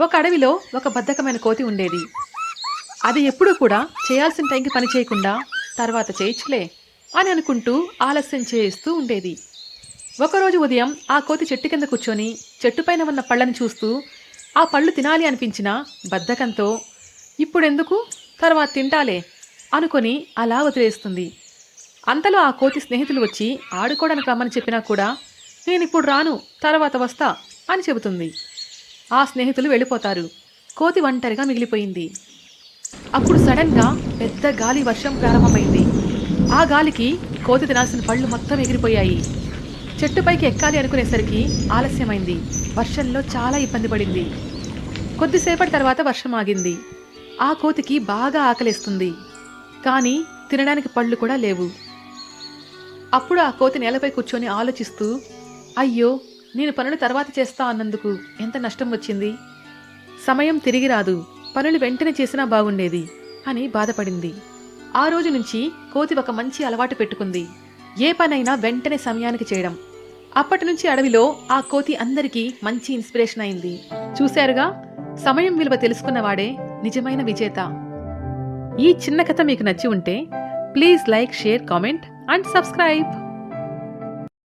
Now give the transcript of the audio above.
ఒక అడవిలో ఒక బద్ధకమైన కోతి ఉండేది. అది ఎప్పుడూ కూడా చేయాల్సిన టైంకి పని చేయకుండా తర్వాత చేయొచ్చులే అని అనుకుంటూ ఆలస్యం చేస్తూ ఉండేది. ఒకరోజు ఉదయం ఆ కోతి చెట్టు కింద కూర్చొని చెట్టుపైన ఉన్న పళ్ళని చూస్తూ ఆ పళ్ళు తినాలి అనిపించిన బద్ధకంతో ఇప్పుడెందుకు? తర్వాత తింటాలే అనుకొని అలా వదిలేస్తుంది. అంతలో ఆ కోతి స్నేహితులు వచ్చి ఆడుకోవడానికి రమ్మని చెప్పినా కూడా నేను ఇప్పుడు రాను తర్వాత వస్తా అని చెబుతుంది. ఆ స్నేహితులు వెళ్ళిపోతారు. కోతి ఒంటరిగా మిగిలిపోయింది. అప్పుడు సడన్గా పెద్ద గాలి వర్షం ప్రారంభమైంది. ఆ గాలికి కోతి తినాల్సిన పళ్ళు మొత్తం ఎగిరిపోయాయి. చెట్టుపైకి ఎక్కాలి అనుకునేసరికి ఆలస్యమైంది. వర్షంలో చాలా ఇబ్బంది పడింది. కొద్దిసేపటి తర్వాత వర్షం ఆగింది. ఆ కోతికి బాగా ఆకలేస్తుంది. కానీ తినడానికి పళ్ళు కూడా లేవు. అప్పుడు ఆ కోతి నేలపై కూర్చొని ఆలోచిస్తూ అయ్యో నేను పనులు తర్వాత చేస్తా అన్నందుకు ఎంత నష్టం వచ్చింది? సమయం తిరిగి రాదు పనులు వెంటనే చేసినా బాగుండేది అని బాధపడింది. ఆ రోజు నుంచి కోతి ఒక మంచి అలవాటు పెట్టుకుంది. ఏ పనైనా వెంటనే సమయానికి చేయడం. అప్పటి నుంచి అడవిలో ఆ కోతి అందరికీ మంచి ఇన్స్పిరేషన్ అయింది. చూశారుగా సమయం విలువ తెలుసుకున్నవాడే నిజమైన విజేత. ఈ చిన్న కథ మీకు నచ్చి ఉంటే please like share comment and subscribe.